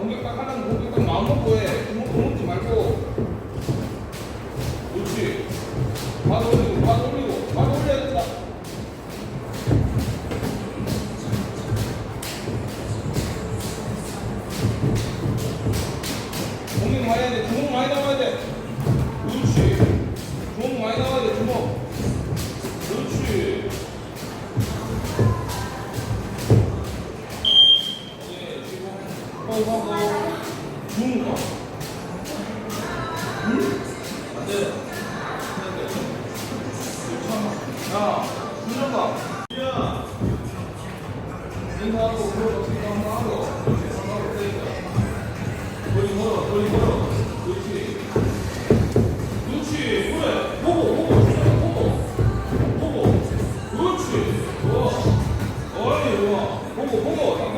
공격각 하나는 공격각 마음 먹고 이거 고고 고고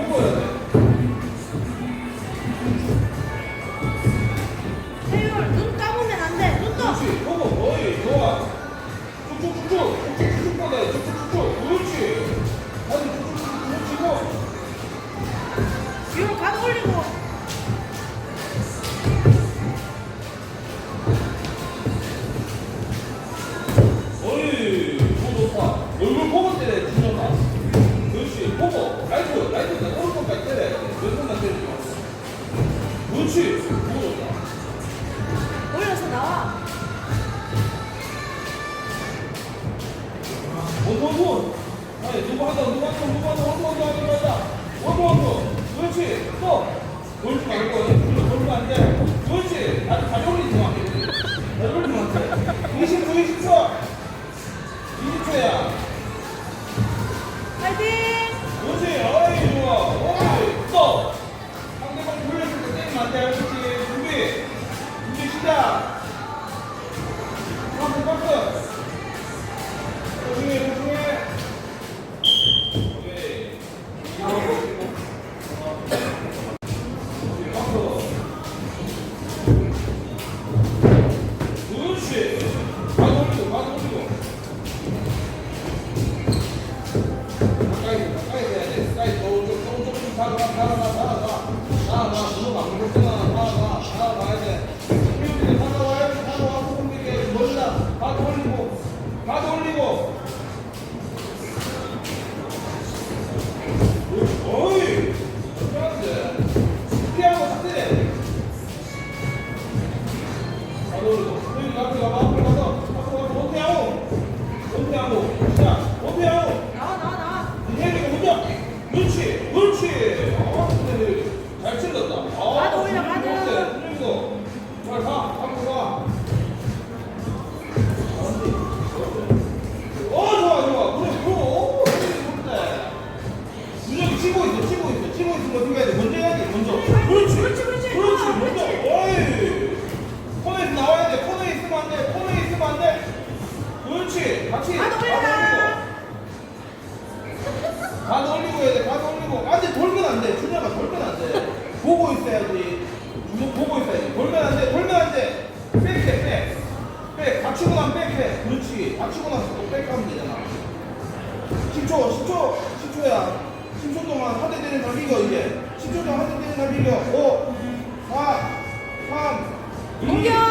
굿. 아니, 누구 한다, 누구 한다, 누구 한다, 한다, 한다, 한다, 한다. 오고, 오고. 그렇지. 또. 돌지 말고, 돌고, 돌고 안 돼. 그렇지. 나도 잘 올리지 마. 잘 올리면 안 돼. 29, 24. 20초야. 頑張って。 보고 있어야지. 무조건 보고 있어야지. 돌면 안 돼, 돌면 안 돼. 백해, 백. 백. 받치고 나면 백해. 그렇지. 받치고 나서 또 백하면 되잖아. 10초, 10초, 10초야. 10초 동안 하대 되는 다 비겨, 이제. 10초 동안 하대 되는 다 비겨. 5, 4, 3, 공격!